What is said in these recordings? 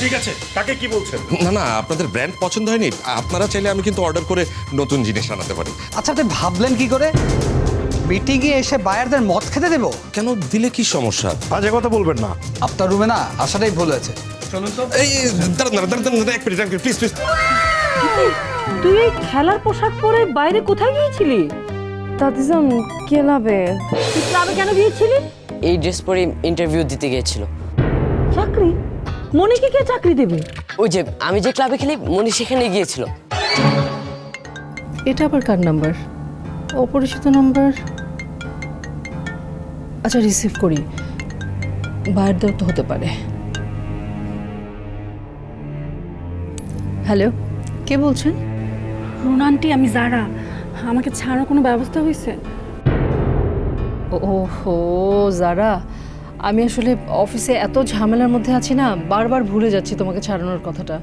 ঠিক আছে কাকে কি বলছেন? না না আপনাদের ব্র্যান্ড পছন্দ হয়নি আপনারা চাইলে আমি কিন্তু অর্ডার করে নতুন জিনিস আনাতে পারি। আচ্ছা আপনি ভাবলেন কি করে? মিটিংয়ে এসে বায়ারদের মদ খেতে দেবো? কেন দিলে কি সমস্যা? বাজে কথা বলবেন না। আপনার রুমে না আসাটাই ভুল হয়েছে। চলুন তো। এই এই, দাঁড়ান দাঁড়ান দাঁড়ান দাঁড়ান, এক মিনিট প্লিজ প্লিজ তুই এই খেলার পোশাক পরে বাইরে কোথায় গিয়েছিলি? দাদিজান ক্লাবে তুই ক্লাবে কেন গিয়েছিলি? এই ড্রেস পরে ইন্টারভিউ দিতে গিয়েছিল। চাকরি? মনিকে কে চাকরি দেবে? ওই যে আমি যে ক্লাবে খেলি মনি সেখানে গিয়েছিল। এটা আবার কার নাম্বার? অপরিচিত নাম্বার? আচ্ছা রিসিভ করি। বাইরের দেওয়া তো হতে পারে। হ্যালো কে বলছেন? রুনান্টি আমি যারা আমাকে ছাড়ার কোনো ব্যবস্থা হয়েছে? ওহো যারা আমি আসলে অফিসে এত ঝামেলার মধ্যে আছি না বারবার ভুলে যাচ্ছি তোমাকে ছাড়ানোর কথাটা।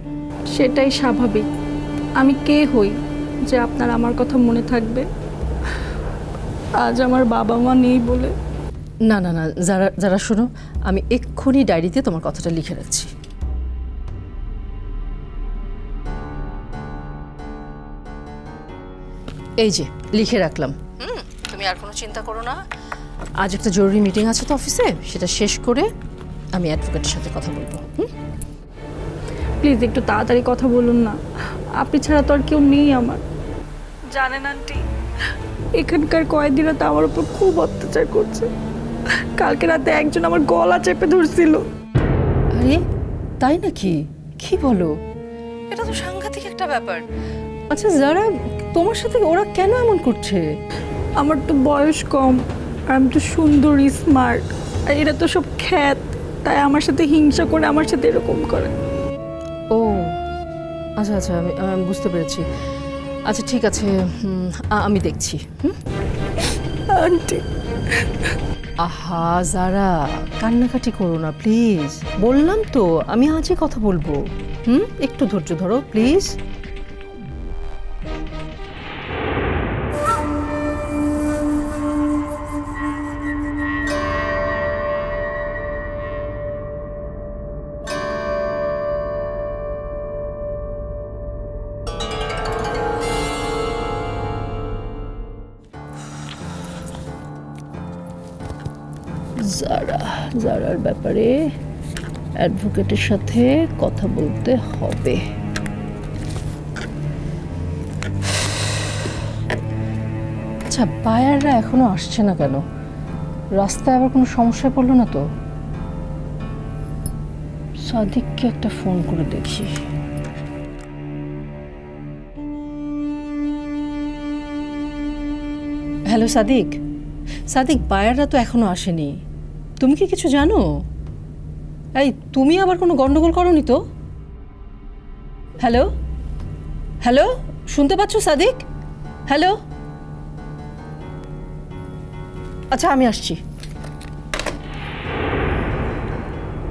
সেটাই স্বাভাবিক। আমি কে হই যে আপনার আমার কথা মনে থাকবে? আজ আমার বাবা মা নেই বলে। না না না যারা যারা শোনো আমি এক্ষুনি ডায়েরিতে তোমার কথাটা লিখে রাখছি। এই যে লিখে রাখলাম। হুম তুমি আর কোনো চিন্তা করো না। আজ একটা জরুরি মিটিং আছে তো অফিসে সেটা শেষ করে আমি অ্যাডভোকেটের সাথে কথা বলব হুম? প্লিজ একটু তাড়াতাড়ি কথা বলুন না। আপনি ছাড়া তো আর কেউ নেই আমার। জানেন আন্টি এখানকার কয়েদিরা তো আমার উপর খুব অত্যাচার করছে। কালকে রাতে একজন আমার গলা চেপে ধরছিল। আরে তাই নাকি? কি বলো? এটা তো সাংঘাতিক একটা ব্যাপার। আচ্ছা যারা তোমার সাথে ওরা কেন এমন করছে? আমার তো বয়স কম। আমি তো সুন্দরী স্মার্ট আর এরা তো সব খ্যাত তাই আমার সাথে হিংসা করে আমার সাথে এরকম করে। ও আচ্ছা আচ্ছা আমি আমি বুঝতে পেরেছি। আচ্ছা ঠিক আছে আমি দেখছি আন্টি। আহা যারা কান্নাকাটি করো না প্লিজ। বললাম তো আমি আজই কথা বলব। হুম একটু ধৈর্য ধরো প্লিজ। যারার ব্যাপারে অ্যাডভোকেটের সাথে কথা বলতে হবে। আচ্ছা বায়াররা এখনও আসছে না কেন? রাস্তায় আবার কোনো সমস্যায় পড়ল না তো? সাদিককে একটা ফোন করে দেখি। হ্যালো সাদিক। সাদিক, বায়াররা তো এখনও আসেনি। তুমি কি কিছু জানো? এই তুমি আবার কোনো গন্ডগোল করনি তো? হ্যালো? হ্যালো? শুনতে পাচ্ছ সাদিক? হ্যালো? আচ্ছা আমি আসছি।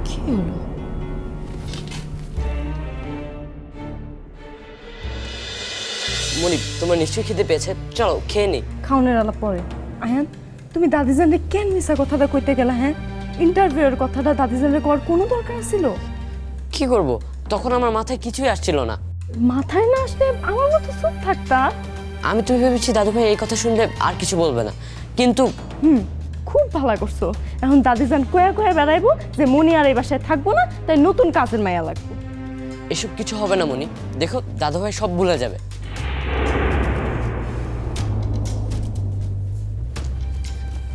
কি হলো? মনি তোমার নিশ্চয়ই খেতে পেয়েছে। চলো খেয়ে নি। খাওনের আলাপ পরে। আয়ান? তুমি দাদিজানরে কেন মিশা কথাটা কইতে গেলা হ্যাঁ? ইন্টারভিউয়ের কথাটা দাদিজানরে করার কোনো দরকার ছিল কি করব? তখন আমার মাথায় কিছুই আসছিল না। মাথায় না আসলে আমার মতো চুপ থাকতা? আমি তো ভেবেছি দাদু ভাই এই কথা শুনলে আর কিছু বলবে না। কিন্তু হুম খুব ভালো করছ। এখন দাদিজান কয়া কয়া বেড়াইবো যে মনি আর এই বাসায় থাকব না তাই নতুন কাজের মায়া লাগবে। এসব কিছু হবে না মনি। দেখো দাদু ভাই সব ভুলে যাবে।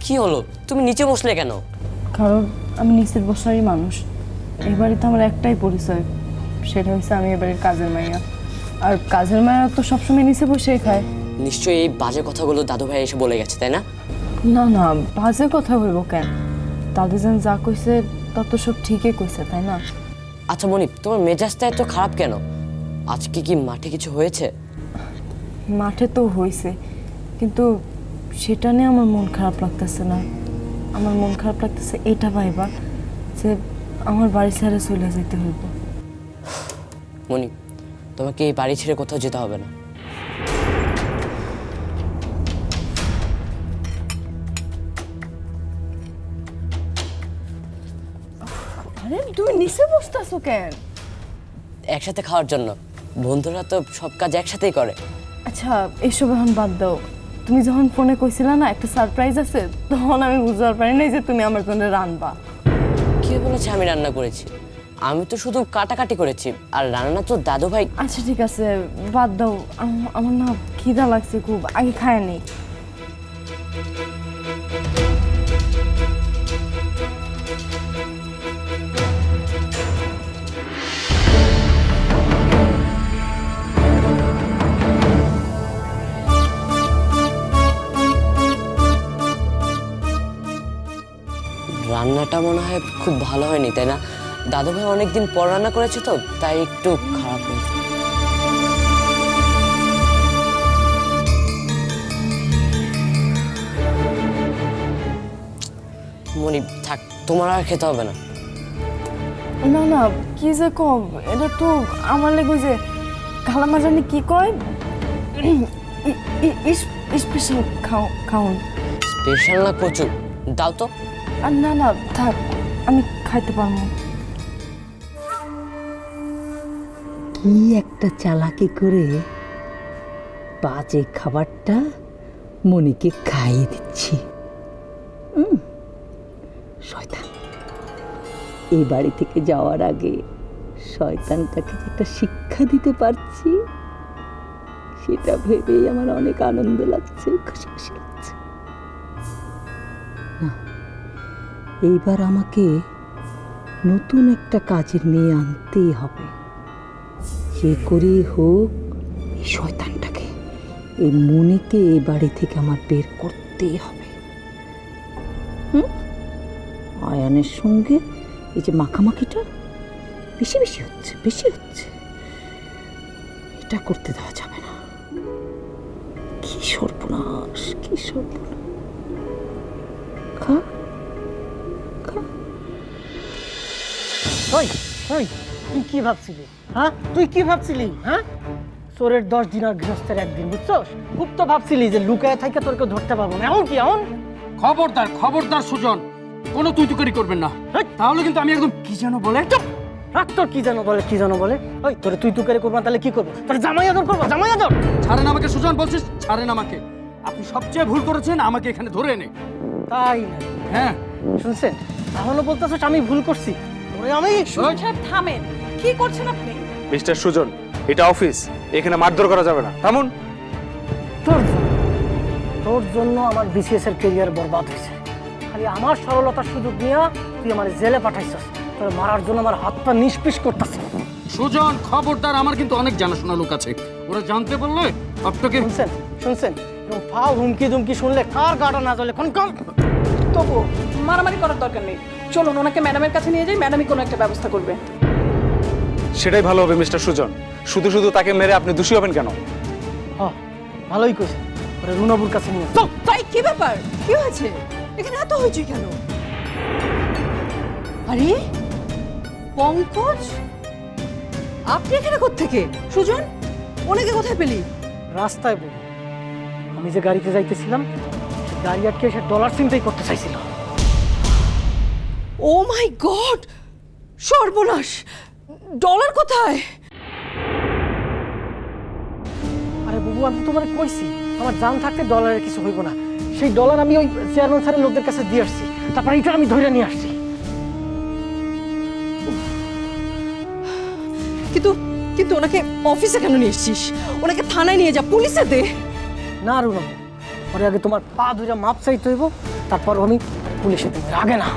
কি হলো? তুমি নিচে বসলে কেন? কারণ আমি নিচের বসারই মানুষ। এই বাড়িতে আমার একটাই পরিচয়। সেটা হচ্ছে আমি এবারের কাজের মাইয়া। আর কাজের মায়া তো সবসময় নিচে বসেই খায়। নিশ্চয়ই এই বাজে কথাগুলো দাদু ভাই এসে বলে গেছে তাই না? না না বাজে কথা হইব কেন? দাদু যেন যা কইছে তা তো সব ঠিকই কইছে তাই না? আচ্ছা মনি তোমার মেজাজটা এত খারাপ কেন? আজকে কি মাঠে কিছু হয়েছে? মাঠে তো হইছে কিন্তু সেটা নিয়ে আমার মন খারাপ লাগতেছে না। আমার মন খারাপ লাগতেছে এটা ভাইবা যে আমার বাড়ি ছেড়ে চলে যেতে হইব। মনি তোমাকে এই বাড়ি ছেড়ে কোথাও যেতে হবে না। আরে তুই নিচে বসতেছো কেন? একসাথে খাওয়ার জন্য। বন্ধুরা তো সব কাজ একসাথেই করে। আচ্ছা এসব এখন বাদ দাও। তুমি যখন ফোনে কইছিলা না একটা সারপ্রাইজ আছে তখন আমি বুঝতে পারি নাই যে তুমি আমার জন্য রান্না কে বলেছে আমি রান্না করেছি? আমি তো শুধু কাটাকাটি করেছি আর রান্না তো দাদু ভাই আচ্ছা ঠিক আছে বাদ দাও আম- আমার না খিদা লাগছে খুব আগে খায় নেই রান্নাটা মনে হয় খুব ভালো হয়নি তাই না? দাদু ভাই অনেকদিন পর রান্না করেছে তো তাই একটু খারাপ হয়েছে। মনি থাক তোমার আর খেতে হবে না। না না কি যে কম এটা তো আমার লেগে যে খালামা জানি কি কয়? স্পেশাল খাও খাউন স্পেশাল না কচু? দাও তো। আর না না, থাক, আমি খাইতে পারব কি একটা চালাকি করে বাজে খাবারটা মনিকে খাইয়ে দিচ্ছি। শয়তান। এই বাড়ি থেকে যাওয়ার আগে শয়তানটাকে একটা শিক্ষা দিতে পারছি। সেটা ভেবেই আমার অনেক আনন্দ লাগছে, খুশি খুশি। এইবার আমাকে নতুন একটা কাজের মেয়ে আনতেই হবে। যে করেই হোক, এই শয়তানটাকে, এই মনিকে এই বাড়ি থেকে আমার বের করতেই হবে। হুম? আয়ানের সঙ্গে এই যে মাখামাখিটা, বেশি বেশি হচ্ছে বেশি হচ্ছে। এটা করতে দেওয়া যাবে না। কি সর্বনাশ কি সর্বনাশ। ওই ওই তুই কি ভাবছিলি? হ্যাঁ? তুই কি ভাবছিলি? হ্যাঁ? চোরের দশ দিন আর গৃহস্থের একদিন বুঝছস? খুব তো ভাবছিলি যে লুকায় থাকে তোর কেউ ধরতে পারব না। এমন কি এমন খবরদার খবরদার সুজন কোনো তুই তুকারি করবেন না! তাহলে কিন্তু আমি একদম কি যেন বলে? রাখ তোর কি জানো বলে কি জানো বলে। ওই তোরে তুই তুই করব তাহলে কি করব? তোর জামাই আদর করব জামাই আদর! ছাড়েন আমাকে সুজন বলছিস? ছাড়েন আমাকে। আপনি সবচেয়ে ভুল করেছেন আমাকে এখানে ধরে এনে। তাই না হ্যাঁ। শুনছেন? তাহলে বলতেছস আমি ভুল করছি? আমি থামেন। কি করছেন আপনি? মিস্টার সুজন এটা অফিস। এখানে মারধর করা যাবে না। থামুন। তোর জন্য তোর জন্য আমার বিসিএস এর কেরিয়ার বরবাদ হয়েছে। খালি আমার সরলতার সুযোগ নিয়ে তুই আমার জেলে পাঠাইছস। তোর মারার জন্য আমার হাত পা নিষ্পিস করতেছে। সুজন খবরদার আমার কিন্তু অনেক জানাশোনা লোক আছে। ওরা জানতে পারলে আপনাকে শুনছেন শুনছেন? এরকম ফাও হুমকি দুমকি শুনলে কার গাটা না জ্বলে? কোন কোন তবু মারামারি করার দরকার নেই। চলুন ওনাকে ম্যাডামের কাছে নিয়ে যাই ম্যাডামই কোনো একটা ব্যবস্থা করবে। সেটাই ভালো হবে মিস্টার সুজন। শুধু শুধু তাকে মেরে আপনি দোষী হবেন কেন? হ্যাঁ ভালোই কইছে ওরে রুনবুর কাছে নিয়ে চল তাই কি ব্যাপার? কি হয়েছে? এখানে এত হয়েছে কেন? আরে পঙ্কজ? আপনি এখানে থেকে সুজন ওনাকে কোথায় পেলি? রাস্তায় বল আমি যে গাড়িতে যাইতেছিলাম গাড়ি আটকে সে ডলার চিন্তাই করতে চাইছিল। ও মাই গড সর্বনাশ! ডলার কোথায়? আরে বাবু আমি তোমার কইছি আমার জান থাকতে ডলারের কিছু হইব না। সেই ডলার আমি ওই চেয়ারম্যান স্যারের লোকদের কাছে দিয়ে আসছি তারপর এটা আমি ধরে নিয়ে আসছি। কিন্তু কিন্তু ওনাকে অফিসে কেন নিয়ে এসছিস? ওনাকে থানায় নিয়ে যা পুলিশে দে। না রুনব পরে আগে তোমার পা ধরে মাপ চাইতে হইব তারপর আমি পুলিশে দেবো আগে না।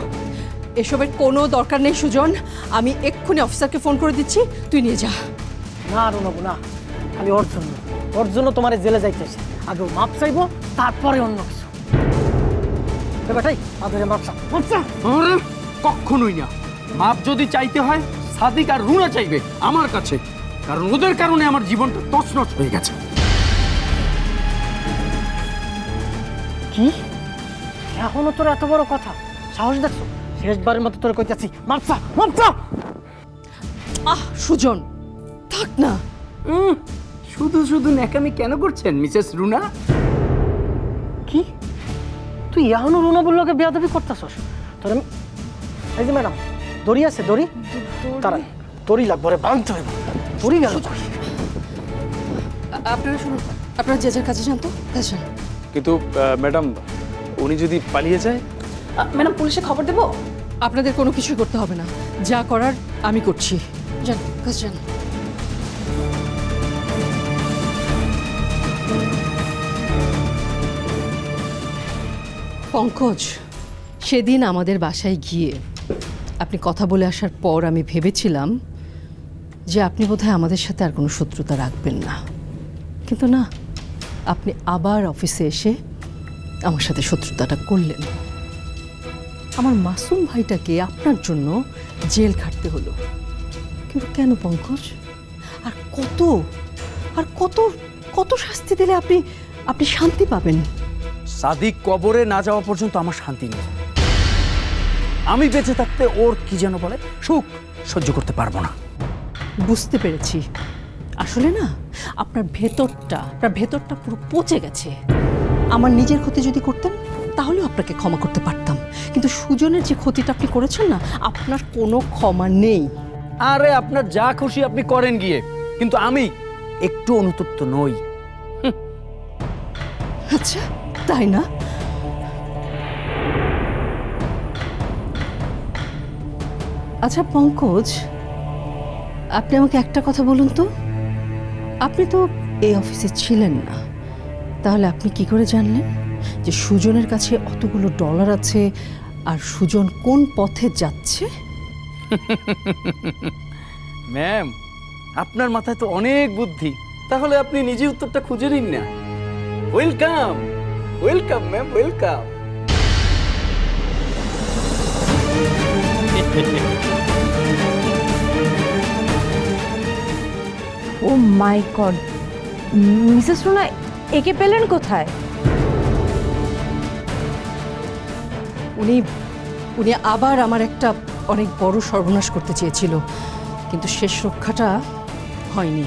এসবের কোনো দরকার নেই সুজন। আমি এক্ষুনি অফিসারকে ফোন করে দিচ্ছি। তুই নিয়ে যা। না রুনব না। আমি ওর জন্য ওর জন্য তোমার জেলে যাইতেছে আগে ও মাপ চাইব তারপরে অন্য কিছু। বেটাই মাপ চা কখনোই না। মাপ যদি চাইতে হয় সাদিক আর রুনা চাইবে আমার কাছে। কারণ ওদের কারণে আমার জীবনটা তছনছ হয়ে গেছে। কি? এখনও তোর এত বড় কথা? সাহস দেখছ? শেষবারের মতো তোর কইতাছি। মাপ চা আহ সুজন থাক না। উম, শুধু শুধু ন্যাকামি কেন করছেন মিসেস রুনা? কি? তুই এখনও রুনা বললোকে বেয়াদবি করতেছস? তোর আমি এই যে ম্যাডাম দড়ি আছে দড়ি? তারা তোরই লাগবে রে বাঁধতে হবে তোরই গেল? আপনারা শুনুন আপনারা যে যার কাছে যান তো কিন্তু ম্যাডাম উনি যদি পালিয়ে যায়? ম্যাডাম পুলিশে খবর দেবো? আপনাদের কোনো কিছুই করতে হবে না। যা করার আমি করছি। যান কাছে যান পঙ্কজ সেদিন আমাদের বাসায় গিয়ে আপনি কথা বলে আসার পর আমি ভেবেছিলাম যে আপনি বোধহয় আমাদের সাথে আর কোনো শত্রুতা রাখবেন না। কিন্তু না আপনি আবার অফিসে এসে আমার সাথে শত্রুতাটা করলেন। আমার মাসুম ভাইটাকে আপনার জন্য জেল খাটতে হলো। কিন্তু কেন পঙ্কজ? আর কত আর কত কত শাস্তি দিলে আপনি আপনি শান্তি পাবেন? সাদিক কবরে না যাওয়া পর্যন্ত আমার শান্তি নেই। আমি বেঁচে থাকতে ওর কি যেন বলে? সুখ সহ্য করতে পারব না। বুঝতে পেরেছি। আসলে না আপনার ভেতরটা আপনার ভেতরটা পুরো পচে গেছে। আমার নিজের ক্ষতি যদি করতেন তাহলেও আপনাকে ক্ষমা করতে পারতাম। কিন্তু সুজনের যে ক্ষতিটা আপনি করেছেন না আপনার কোনো ক্ষমা নেই। আরে আপনার যা খুশি আপনি করেন গিয়ে। কিন্তু আমি একটু অনুতপ্ত নই। আচ্ছা তাই না? আচ্ছা পঙ্কজ আপনি আমাকে একটা কথা বলুন তো। আপনি তো এই অফিসে ছিলেন না। তাহলে আপনি কি করে জানলেন যে সুজনের কাছে অতগুলো ডলার আছে আর সুজন কোন পথে যাচ্ছে? ম্যাম আপনার মাথায় তো অনেক বুদ্ধি। তাহলে আপনি নিজে উত্তরটা খুঁজে নিন না। Welcome welcome ma'am welcome. Oh my god Mrs Runa একে পেলেন কোথায়? উনি উনি আবার আমার একটা অনেক বড় সর্বনাশ করতে চেয়েছিল কিন্তু শেষ রক্ষাটা হয়নি।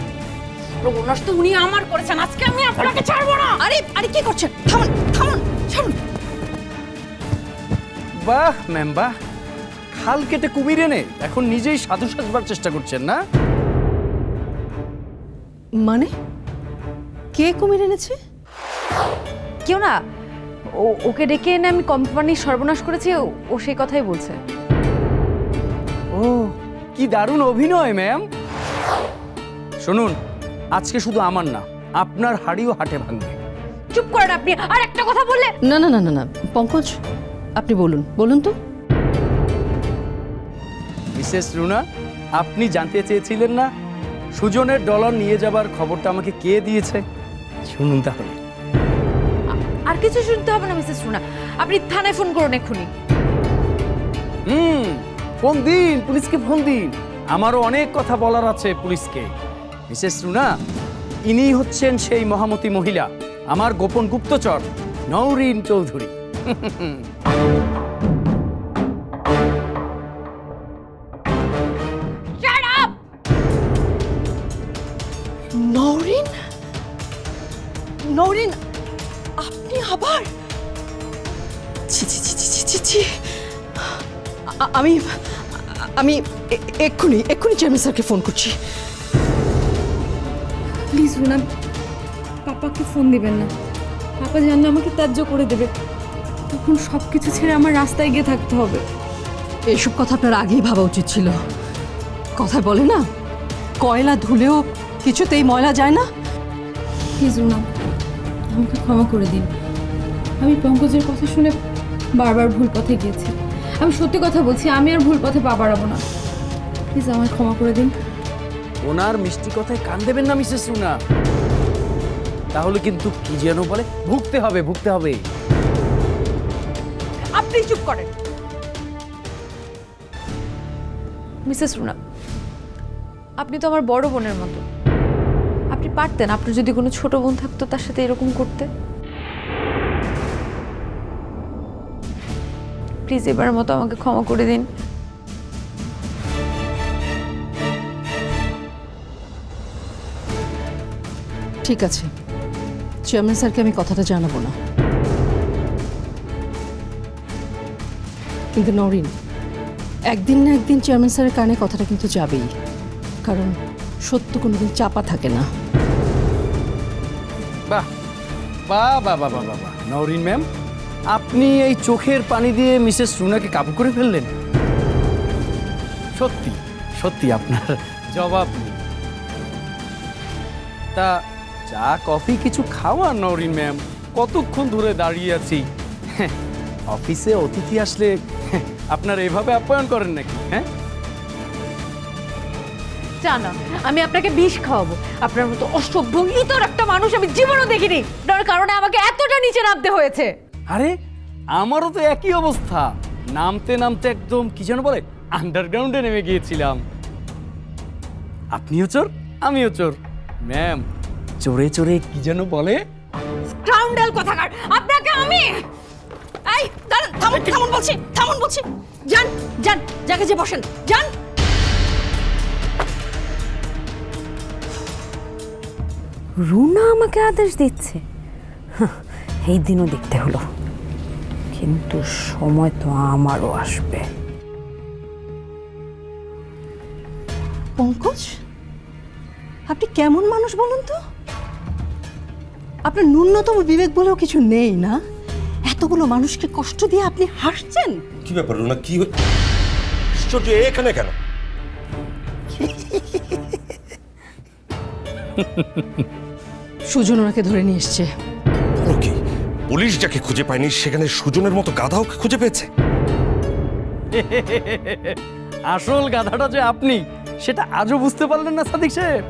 সর্বনাশ তো উনি আমার করেছেন আজকে আমি আপনাকে ছাড়বো না! আরে আরে কি করছেন? থামুন থামুন ছাড়ুন বাহ ম্যাম বাহ। খাল কেটে কুমির এনে এখন নিজেই সাধু সাজবার চেষ্টা করছেন না? মানে? কে কুমির এনেছে? কেউ না। ও ওকে ডেকে এনে আমি কোম্পানির সর্বনাশ করেছি ও- ও সেই কথাই বলছে। ও কি দারুণ অভিনয় ম্যাম। শুনুন আজকে শুধু আমার না আপনার হাড়িও হাটে ভাঙবে। চুপ করেন আপনি আর একটা কথা বললে না না না না না পঙ্কজ আপনি বলুন বলুন তো। মিসেস রুনা আপনি জানতে চেয়েছিলেন না? সুজনের ডলার নিয়ে যাবার খবরটা আমাকে কে দিয়েছে? শুনুন তাহলে। আর কিছু শুনতে হবে না মিসেস রুনা। আপনি থানায় ফোন করুন এক্ষুনি। হুম ফোন দিন পুলিশকে ফোন দিন। আমারও অনেক কথা বলার আছে পুলিশকে। মিসেস রুনা ইনি হচ্ছেন সেই মহামতি মহিলা আমার গোপন গুপ্তচর নৌরিন চৌধুরী। ছি ছি ছি ছি ছি। আমি আমি এক্ষুনি এক্ষুনি চেয়ারম্যান স্যারকে ফোন করছি। প্লিজ রুনা পাপাকে ফোন দিবেন না। পাপা জানলে আমাকে ত্যায্য করে দেবে। তখন সব কিছু ছেড়ে আমার রাস্তায় গিয়ে থাকতে হবে। এইসব কথা আপনার আগেই ভাবা উচিত ছিল। কথায় বলে না কয়লা ধুলেও কিছুতেই ময়লা যায় না। প্লিজ রুনা আমাকে ক্ষমা করে দিন। আমি পঙ্কজের কথা শুনে বারবার ভুল পথে গিয়েছি। আমি সত্যি কথা বলছি আমি আর ভুল পথে পা বাড়াবো না। প্লিজ আমায় ক্ষমা করে দিন। ওনার মিষ্টি কথায় কান দেবেন না মিসেস রুনা। তাহলে কিন্তু কি যেন বলে ভুগতে হবে ভুগতে হবে। আপনি চুপ করেন। মিসেস রুনা আপনি তো আমার বড় বোনের মতো। আপনি পারতেন আপনার যদি কোনো ছোট বোন থাকতো তার সাথে এরকম করতে। প্লিজ এবার মতো আমাকে ক্ষমা করে দিন। ঠিক আছে। চেয়ারম্যান স্যারকে আমি কথাটা জানাব না। কিন্তু নরিন একদিন না একদিন চেয়ারম্যান স্যারের কানে কথাটা কিন্তু যাবেই। কারণ সত্য কোনোদিন চাপা থাকে না। বাহ বাহ বাহ বাহ বাহ বাহ বাহ। নওরিন ম্যাম আপনি এই চোখের পানি দিয়ে মিসেস রুনাকে কাবু করে ফেললেন? সত্যি সত্যি আপনার জবাব নেই। তা চা কফি কিছু খাওয়ান নওরিন ম্যাম কতক্ষণ ধরে দাঁড়িয়ে আছি? হ্যাঁ, অফিসে অতিথি আসলে হ্যাঁ, আপনার এভাবে আপ্যায়ন করেন নাকি হ্যাঁ? জানা আমি আপনাকে বিষ খাওয়াবো। আপনার মতো অসভ্য ইতর একটা মানুষ আমি জীবনও দেখিনি। তার কারণে আমাকে এতটা নিচে নামতে হয়েছে। আরে আমারও তো একই অবস্থা। নামতে নামতে একদম কি যেন বলে আন্ডারগ্রাউন্ডে নেমে গিয়েছিলাম। আপনিও চোর? আমিও চোর। ম্যাম চোরে চোরে কি যেন বলে? স্কাউন্ডাল কোথাকার? আপনাকে আমি! এই দাঁড়ান থামুন থামুন বলছি থামুন বলছি। যান যান যাকে যে বসেন যান। রুনা আমাকে আদেশ দিচ্ছে। এই দিনও দেখতে হলো। কিন্তু সময় তো আমারও আসবে। পঙ্কজ আপনি কেমন মানুষ বলুন তো? আপনার ন্যূনতম বিবেক বলেও কিছু নেই না? এতগুলো মানুষকে কষ্ট দিয়ে আপনি হাসছেন? কি ব্যাপার রুনা কি আশ্চর্য এখানে কেন? সুজন ওনাকে ধরে নিয়ে এসছে। পুলিশ যাকে খুঁজে পায়নি সেখানে সুজনের মতো গাধাও খুঁজে পেয়েছে। আসল গাধাটা যে আপনি সেটা আজও বুঝতে পারলেন না সাদিক সাহেব।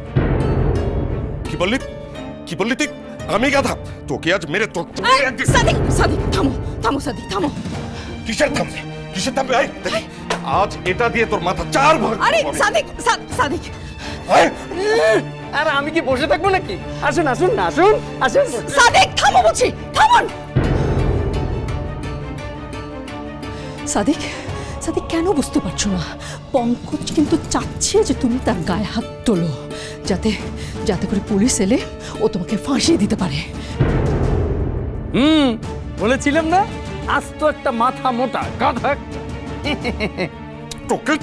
কি বললি? কি বললি তুই? আমি গাধা। তোকে আজ মেরে তোর সাদিক সাদিক থামো থামো সাদিক থামো। কিসের থামবে? কিসের থামবে? আয় আজ এটা দিয়ে তোর মাথা চার ভাগ আরে সাদিক সাদিক। আয়। আর আমি কি বসে থাকব নাকি? আসুন আসুন না আসুন আসুন। সাদিক থামো বলছি থামুন। সাদিক সাদিক কেন বুঝতে পারছ না? পঙ্কজ কিন্তু চাচ্ছে যে তুমি তার গায়ে হাত তোলো যাতে যাতে করে পুলিশ এলে ও তোমাকে ফাঁসিয়ে দিতে পারে। হুম বলেছিলাম না? আজ তো একটা মাথা মোটা গাধা তোকে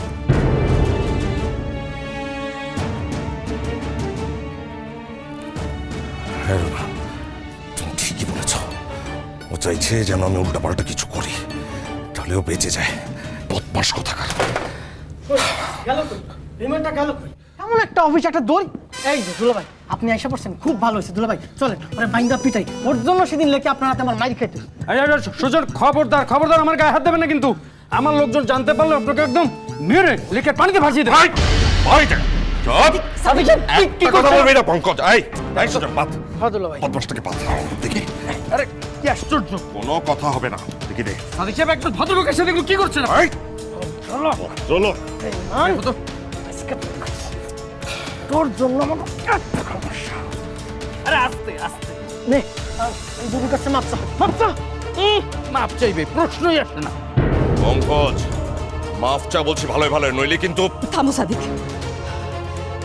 হ্যাঁ রুনা তুমি ঠিকই বলেছ। ও চাইছে যেন আমি উল্টাপাল্টা কিছু করি তাহলেও বেঁচে যায়। বদমাস কোথাকার। এমন একটা অফিস একটা দই এই যে দুলা ভাই আপনি আইসা পড়ছেন খুব ভালো হয়েছে। দুলা ভাই চলেন ওরে বাইন্দা পিটাই। ওর জন্য সেদিন লেখে আপনার হাতে আমার মাইর খাইতে সুজন খবরদার খবরদার আমার গায়ে হাত দেবেন না কিন্তু। আমার লোকজন জানতে পারলে আপনাকে একদম মেরে লিখে পানিতে ভাসিয়ে দেবে। ভাই ভাই চল সাদিক কি- কথা? বলবি না পঙ্কজ? আই আই সুজন পাত হ্যাঁ ভাই বদমাসটাকে দেখি। আরে কি আশ্চর্য। কোনো কথা হবে না দেখি দে। সাদিক সাহেব একদম ভদ্রলোকের সাথে এগুলো কি করছেন আপনি? আই চলো তোর জন্য আমার একটা সমস্যা। আরে আস্তে আস্তে। নে এই কাছে মাপ চাইবে প্রশ্নই আসে না। পঙ্কজ মাফ চা বলছি ভালোই ভালো নইলে কিন্তু থামো সাদিক।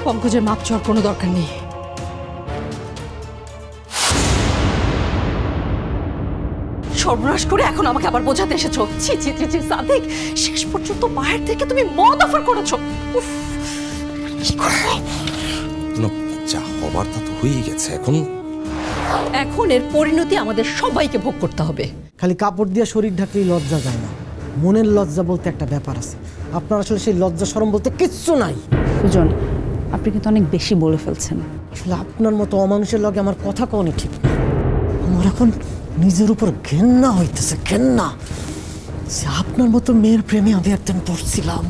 পঙ্কজের মাপ চাওয়ার কোনো দরকার নেই। সর্বনাশ করে এখন আমাকে আবার বোঝাতে এসেছ? ছি ছি ছি ছি সাদিক শেষ পর্যন্ত বাইরে থেকে তুমি মদ অফার করেছ। উফ কি করব? যা হবার তা তো হয়েই গেছে এখন এখন এর পরিণতি আমাদের সবাইকে ভোগ করতে হবে। খালি কাপড় দিয়ে শরীর ঢাকলেই লজ্জা যায় না। মনের লজ্জা বলতে একটা ব্যাপার আছে। আপনার আসলে সেই লজ্জা সরম বলতে কিচ্ছু নাই। সুজন আপনি কিন্তু অনেক বেশি বলে ফেলছেন। আসলে আপনার মতো অমানুষের লগে আমার কথা কওনি ঠিক আমার এখন নিজের উপর ঘেন্না হইতেছে ঘেন্না। আপনার মতো মেয়ের প্রেমে আমি একদিন পড়ছিলাম।